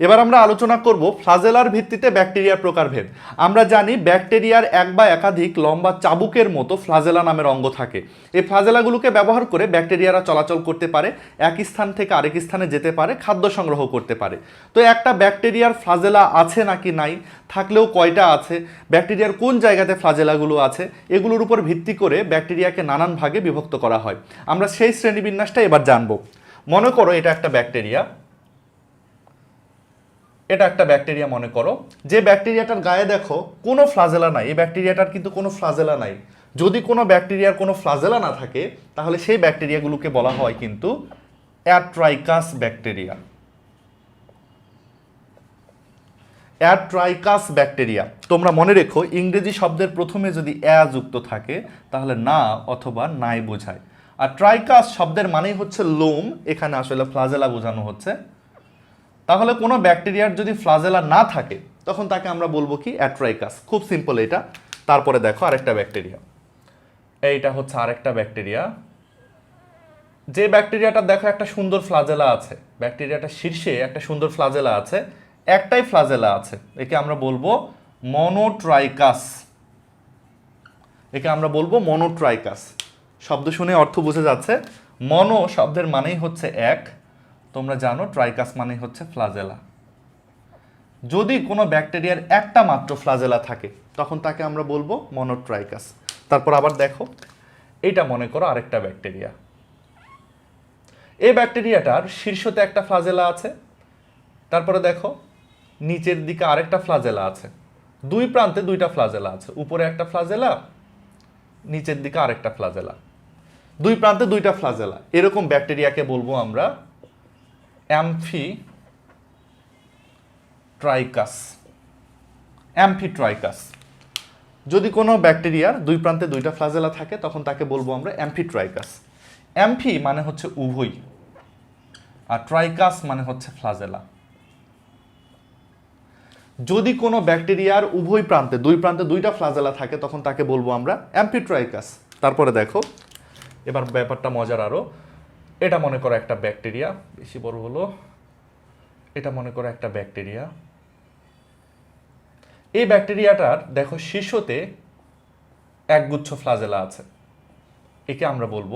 এবার আমরা আলোচনা করব ফ্লাজেলার ভিত্তিতে ব্যাকটেরিয়ার প্রকারভেদ। আমরা জানি ব্যাকটেরিয়ার এক বা একাধিক লম্বা চাবুকের মতো ফ্লাজেলা নামের অঙ্গ থাকে। এই ফ্লাজেলাগুলোকে ব্যবহার করে ব্যাকটেরিয়ারা চলাচল করতে পারে, এক স্থান থেকে আরেক স্থানে যেতে পারে, খাদ্য সংগ্রহ করতে পারে। তো একটা ব্যাকটেরিয়ার ফ্লাজেলা আছে নাকি নাই, থাকলেও কয়টা আছে, ব্যাকটেরিয়ার কোন জায়গাতে ফ্লাজেলাগুলো আছে, এগুলোর উপর ভিত্তি করে ব্যাকটেরিয়াকে নানান ভাগে বিভক্ত করা হয়। আমরা সেই শ্রেণীবিন্যাসটা এবার জানব। মনে করো এটা একটা ব্যাকটেরিয়া এটা একটা ব্যাকটেরিয়া মনে করো। যে ব্যাকটেরিয়াটার গায়ে দেখো, কোনো ফ্লাজেলা নাই। এই ব্যাকটেরিয়াটার কিন্তু কোনো ফ্লাজেলা নাই। যদি কোনো ব্যাকটেরিয়ার কোনো ফ্লাজেলা না থাকে, তাহলে সেই ব্যাকটেরিয়াগুলোকে বলা হয় কিন্তু অ্যাট্রাইকাস ব্যাকটেরিয়া। অ্যাট্রাইকাস ব্যাকটেরিয়া। তোমরা মনে রেখো, ইংরেজি শব্দের প্রথমে যদি অ্যা যুক্ত থাকে, তাহলে না অথবা নাই বোঝায়। আর ট্রাইকাস শব্দের মানেই হচ্ছে লোম, এখানে আসলে ফ্লাজেলা বোঝানো হচ্ছে। তাহলে কোনো ব্যাকটেরিয়ার যদি ফ্লাজেলা না থাকে, তখন তাকে আমরা বলব কি? অ্যাট্রাইকাস। খুব সিম্পল এটা। তারপরে দেখো আরেকটা ব্যাকটেরিয়া। এইটা হচ্ছে আরেকটা ব্যাকটেরিয়া। যে ব্যাকটেরিয়াটা দেখো একটা সুন্দর ফ্লাজেলা আছে। ব্যাকটেরিয়াটা শীর্ষে একটা সুন্দর ফ্লাজেলা আছে। একটাই ফ্লাজেলা আছে। একে আমরা বলব মনোট্রাইকাস। একে আমরা বলব মনোট্রাইকাস। শব্দ শুনে অর্থ বোঝা যাচ্ছে। মনো শব্দের মানেই হচ্ছে এক। তোমরা জানো ট্রাইকাস মানে হচ্ছে ফ্লাজেলা। যদি কোনো ব্যাকটেরিয়ার একটা মাত্র ফ্লাজেলা থাকে, তখন তাকে আমরা বলব মনোট্রাইকাস। তারপর আবার দেখো এটা মনে করো আরেকটা ব্যাকটেরিয়া। এই ব্যাকটেরিয়াটার শীর্ষতে একটা ফ্লাজেলা আছে, তারপরে দেখো, নিচের দিকে আরেকটা ফ্লাজেলা আছে। দুই প্রান্তে দুইটা ফ্লাজেলা আছে, উপরে একটা ফ্লাজেলা, নিচের দিকে আরেকটা ফ্লাজেলা। দুই প্রান্তে দুইটা ফ্লাজেলা, এরকম ব্যাকটেরিয়াকে বলব আমরা অ্যামফি ট্রাইকাস। অ্যাম্ফিট্রাইকাস যদি কোনো ব্যাকটেরিয়ার দুই প্রান্তে দুইটা ফ্লাজেলা থাকে, তখন তাকে বলব আমরা অ্যাম্ফিট্রাইকাস অ্যাম্ফি মানে হচ্ছে উভয়, আর ট্রাইকাস মানে হচ্ছে ফ্লাজেলা। যদি কোনো ব্যাকটেরিয়ার উভয় প্রান্তে, দুই প্রান্তে দুইটা ফ্লাজেলা থাকে, তখন তাকে বলব আমরা অ্যাম্পিট্রাইকাস তারপরে দেখো, এবার ব্যাপারটা মজার আরও এটা মনে করো একটা ব্যাকটেরিয়া, বেশি বড় হলো। এটা মনে করো একটা ব্যাকটেরিয়া। এই ব্যাকটেরিয়াটার, দেখো, শীর্ষতে একগুচ্ছ ফ্লাজেলা আছে। একে আমরা বলব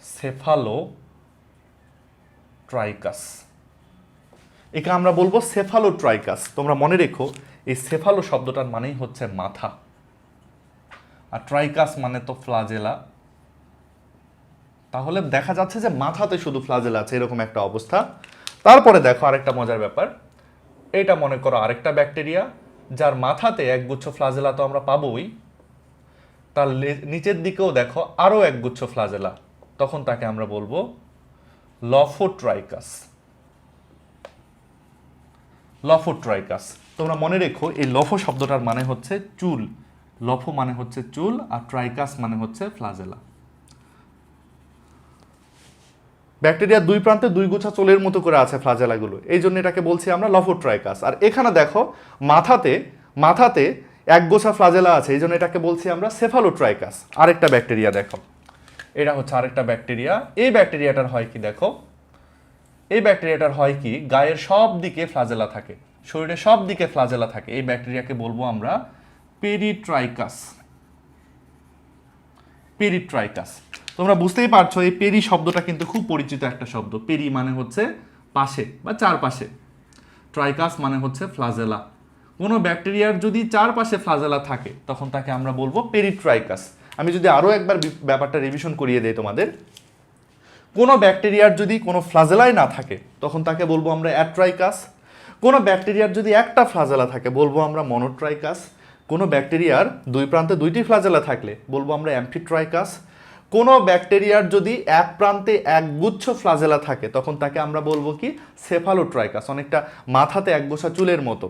সেফালো ট্রাইকাস একে আমরা বলব সেফালো ট্রাইকাস তোমরা মনে রেখো, এই সেফালো শব্দটার মানেই হচ্ছে মাথা। আর ট্রাইকাস মানে তো ফ্লাজেলা। তাহলে দেখা যাচ্ছে যে মাথাতে শুধু ফ্লাজেলা আছে, এরকম একটা অবস্থা। তারপরে দেখো আরেকটা মজার ব্যাপার। এটা মনে করো আরেকটা ব্যাকটেরিয়া, যার মাথাতে একগুচ্ছ ফ্লাজেলা তো আমরা পাবোই। তার নিচের দিকেও দেখো আরও একগুচ্ছ ফ্লাজেলা। তখন তাকে আমরা বলব লফোট্রাইকাস। লফোট্রাইকাস। তোমরা মনে রেখো, এই লফো শব্দটার মানে হচ্ছে চুল। লফো মানে হচ্ছে চুল আর ট্রাইকাস মানে হচ্ছে ফ্লাজেলা। ব্যাকটেরিয়ার দুই প্রান্তে দুই গুছা চোলের মতো করে আছে ফ্লাজেলাগুলো। এই জন্য এটাকে বলছি আমরা লফোট্রাইকাস। আর এখানে দেখো, মাথাতে মাথাতে এক গোছা ফ্লাজেলা আছে, এই জন্য এটাকে বলছি আমরা সেফালোট্রাইকাস আরেকটা ব্যাকটেরিয়া দেখো। এটা হচ্ছে আরেকটা ব্যাকটেরিয়া। এই ব্যাকটেরিয়াটার হয় কি দেখো? এই ব্যাকটেরিয়াটার হয় কি, গায়ের সব দিকে ফ্লাজেলা থাকে। শরীরে সব দিকে ফ্লাজেলা থাকে। এই ব্যাকটেরিয়াকে বলব আমরা পেরিট্রাইকাস। পেরিট্রাইকাস। তোমরা বুঝতেই পারছ, এই পেরি শব্দটা কিন্তু খুব পরিচিত একটা শব্দ। পেরি মানে হচ্ছে পাশে বা চারপাশে। ট্রাইকাস মানে হচ্ছে ফ্লাজেলা। কোনো ব্যাকটেরিয়ার যদি চারপাশে ফ্লাজেলা থাকে, তখন তাকে আমরা বলব পেরিট্রাইকাস। আমি যদি আরও একবার ব্যাপারটা রিভিশন করিয়ে দেই তোমাদের। কোনো ব্যাকটেরিয়ার যদি কোনো ফ্লাজেলাই না থাকে, তখন তাকে বলব আমরা অ্যাট্রাইকাস। কোনো ব্যাকটেরিয়ার যদি একটা ফ্লাজেলা থাকে, বলব আমরা মনোট্রাইকাস। কোনো ব্যাকটেরিয়ার দুই প্রান্তে দুইটি ফ্লাজেলা থাকলে, বলব আমরা অ্যাম্ফিট্রাইকাস। কোনো ব্যাকটেরিয়ার যদি এক প্রান্তে এক গুচ্ছ ফ্লাজেলা থাকে, তখন তাকে আমরা বলব কি? সেফালোট্রাইকাস অনেকটা মাথাতে এক গোছা চুলের মতো।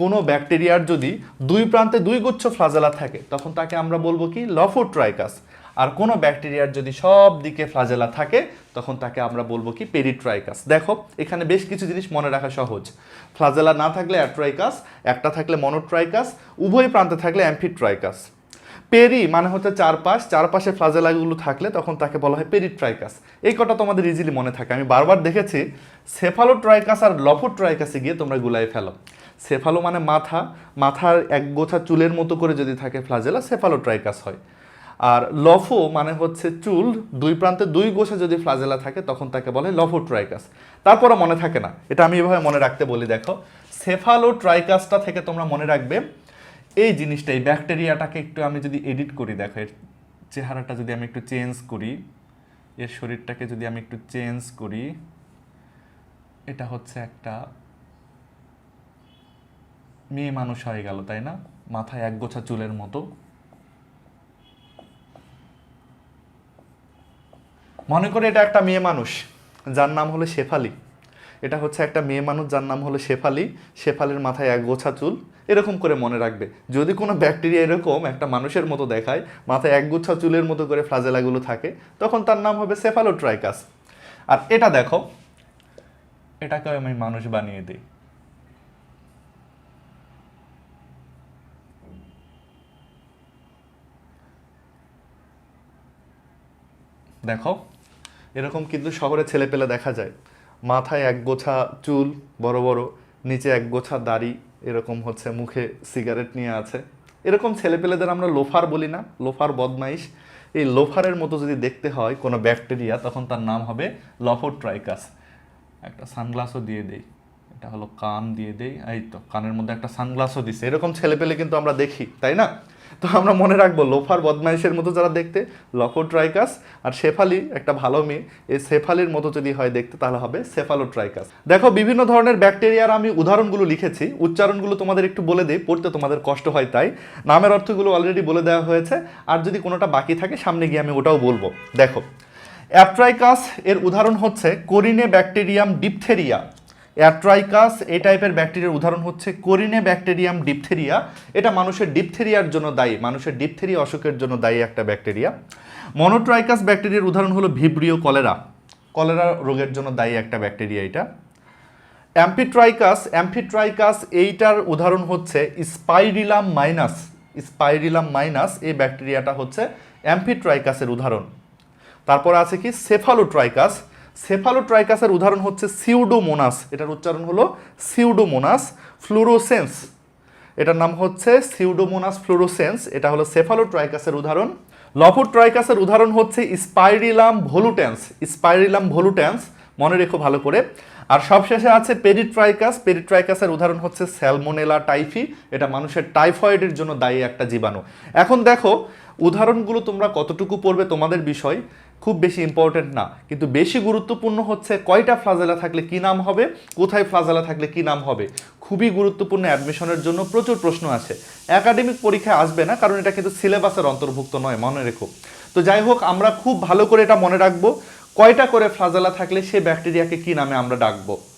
কোনো ব্যাকটেরিয়ার যদি দুই প্রান্তে দুই গুচ্ছ ফ্লাজেলা থাকে, তখন তাকে আমরা বলব কি? লফোট্রাইকাস। আর কোনো ব্যাকটেরিয়ার যদি সব দিকে ফ্লাজেলা থাকে, তখন তাকে আমরা বলব কি? পেরিট্রাইকাস। দেখো, এখানে বেশ কিছু জিনিস মনে রাখা সহজ। ফ্লাজেলা না থাকলে অ্যাট্রাইকাস, একটা থাকলে মনোট্রাইকাস, উভয় প্রান্তে থাকলে অ্যাম্ফিট্রাইকাস। পেরি মানে হচ্ছে চারপাশ, চারপাশে ফ্লাজেলাগুলো থাকলে তখন তাকে বলা হয় পেরিট্রাইকাস। এই কটা তোমাদের ইজিলি মনে থাকে। আমি বারবার দেখেছি সেফালোট্রাইকাস আর লফোট্রাইকাসে গিয়ে তোমরা গুলাই ফেলো। সেফালো মানে মাথা, মাথার এক গোছা চুলের মতো করে যদি থাকে ফ্লাজেলা সেফালোট্রাইকাস হয়। আর লফো মানে হচ্ছে চুল, দুই প্রান্তে দুই গোছা যদি ফ্লাজেলা থাকে, তখন তাকে বলে লফোট্রাইকাস তারপরে মনে থাকে না। এটা আমি এভাবে মনে রাখতে বলি, দেখো। সেফালোট্রাইকাসটা থেকে তোমরা মনে রাখবে এই জিনিসটা এই ব্যাকটেরিয়াটাকে একটু আমি যদি এডিট করি, দেখো, এর চেহারাটা যদি আমি একটু চেঞ্জ করি, এর শরীরটাকে যদি আমি একটু চেঞ্জ করি, এটা হচ্ছে একটা মেয়ে মানুষ হয়ে গেল, তাই না? মাথায় এক গোছা চুলের মতো। মনে করে এটা একটা মেয়ে মানুষ, যার নাম হলো শেফালি। এটা হচ্ছে একটা মেয়ে মানুষ যার নাম হলো শেফালি। শেফালির মাথায় এক গোছা চুল। এরকম করে মনে রাখবে। যদি কোনো ব্যাকটেরিয়া এরকম একটা মানুষের মতো দেখায়, মাথায় এক গোছা চুলের মতো করে ফ্লাজেলাগুলো থাকে, তখন তার নাম হবে সেফালোট্রাইকাস আর এটা দেখো এটাকে আমি মানুষ বানিয়ে দিই। দেখো, এরকম কিন্তু শহরে ছেলে পেলে দেখা যায়। মাথায় এক গোছা চুল, বড় বড়, নিচে এক গোছা দাড়ি, এরকম হচ্ছে মুখে সিগারেট নিয়ে আছে। এরকম ছেলেপেলেদের আমরা লোফার বলি না, লোফার বদমাইশ। এই লোফারের মতো যদি দেখতে হয় কোনো ব্যাকটেরিয়া, তখন তার নাম হবে লফোট্রাইকাস। একটা সানগ্লাসও দিয়ে দেই। এটা হলো কান দিয়ে দেই। এই তো, কানের মধ্যে একটা সানগ্লাসও দিছে। এরকম ছেলেপেলে কিন্তু আমরা দেখি, তাই না? তো আমরা মনে রাখব, লোফার বদমাইশের মতো যারা দেখতে লকো ট্রাইকাস আর শেফালি, একটা ভালো মেয়ে, এই শেফালির মতো যদি হয় দেখতে, তাহলে হবে সেফালোট্রাইকাস দেখো, বিভিন্ন ধরনের ব্যাকটেরিয়ার আমি উদাহরণগুলো লিখেছি, উচ্চারণগুলো তোমাদের একটু বলে দিই, পড়তে তোমাদের কষ্ট হয় তাই। নামের অর্থগুলো অলরেডি বলে দেওয়া হয়েছে, আর যদি কোনোটা বাকি থাকে, সামনে গিয়ে আমি ওটাও বলব। দেখো, অ্যাপট্রাইকাস এর উদাহরণ হচ্ছে কোরিনে ব্যাকটেরিয়াম ডিপথেরিয়া। অ্যাট্রাইকাস এই টাইপের ব্যাকটেরিয়ার উদাহরণ হচ্ছে কোরিনে ব্যাকটেরিয়াম ডিপথেরিয়া এটা মানুষের ডিপথেরিয়ার জন্য দায়ী, মানুষের ডিপথেরিয়া অসুখের জন্য দায়ী একটা ব্যাকটেরিয়া মনোট্রাইকাস ব্যাকটেরিয়ার উদাহরণ হলো ভিব্রিও কলেরা কলেরা রোগের জন্য দায়ী একটা ব্যাকটেরিয়া এটা। অ্যাম্পিট্রাইকাস অ্যাম্পিট্রাইকাস এইটার উদাহরণ হচ্ছে স্পাইরিলাম মাইনাস স্পাইরিলাম মাইনাস এই ব্যাকটেরিয়াটা হচ্ছে অ্যাম্পিট্রাইকাসের উদাহরণ। তারপর আছে কি? সেফালোট্রাইকাস সেফালোট্রাইকাসের উদাহরণ হচ্ছে সিউডোমোনাস এটার উচ্চারণ হলো সিউডোমোনাস ফ্লুরোসেন্স এটার নাম হচ্ছে সিউডোমোনাস ফ্লুরোসেন্স এটা হলো সেফালোট্রাইকাসের উদাহরণ। লফোট্রাইকাসের উদাহরণ হচ্ছে স্পাইরিলাম ভোলুটেন্স স্পাইরিলাম ভোলুটেন্স মনে রেখো ভালো করে। আর সবশেষে আছে পেরিট্রাইকাস পেরিট্রাইকাসের উদাহরণ হচ্ছে স্যালমোনেলা টাইফি এটা মানুষের টাইফয়েডের জন্য দায়ী একটা জীবাণু। এখন দেখো, উদাহরণগুলো তোমরা কতটুকু পড়বে তোমাদের বিষয়। খুব বেশি ইম্পর্টেন্ট না। কিন্তু বেশি গুরুত্বপূর্ণ হচ্ছে কয়টা ফ্লাজেলা থাকলে কি নাম হবে, কোথায় ফ্লাজেলা থাকলে কি নাম হবে। খুবই গুরুত্বপূর্ণ অ্যাডমিশনের জন্য প্রচুর প্রশ্ন আছে। একাডেমিক পরীক্ষায় আসবে না, কারণ এটা কিন্তু সিলেবাসের অন্তর্ভুক্ত নয়, মনে রেখো। তো যাই হোক, আমরা খুব ভালো করে এটা মনে রাখব, কয়টা করে ফ্লাজেলা থাকলে সে ব্যাকটেরিয়াকে কি নামে আমরা ডাকবো।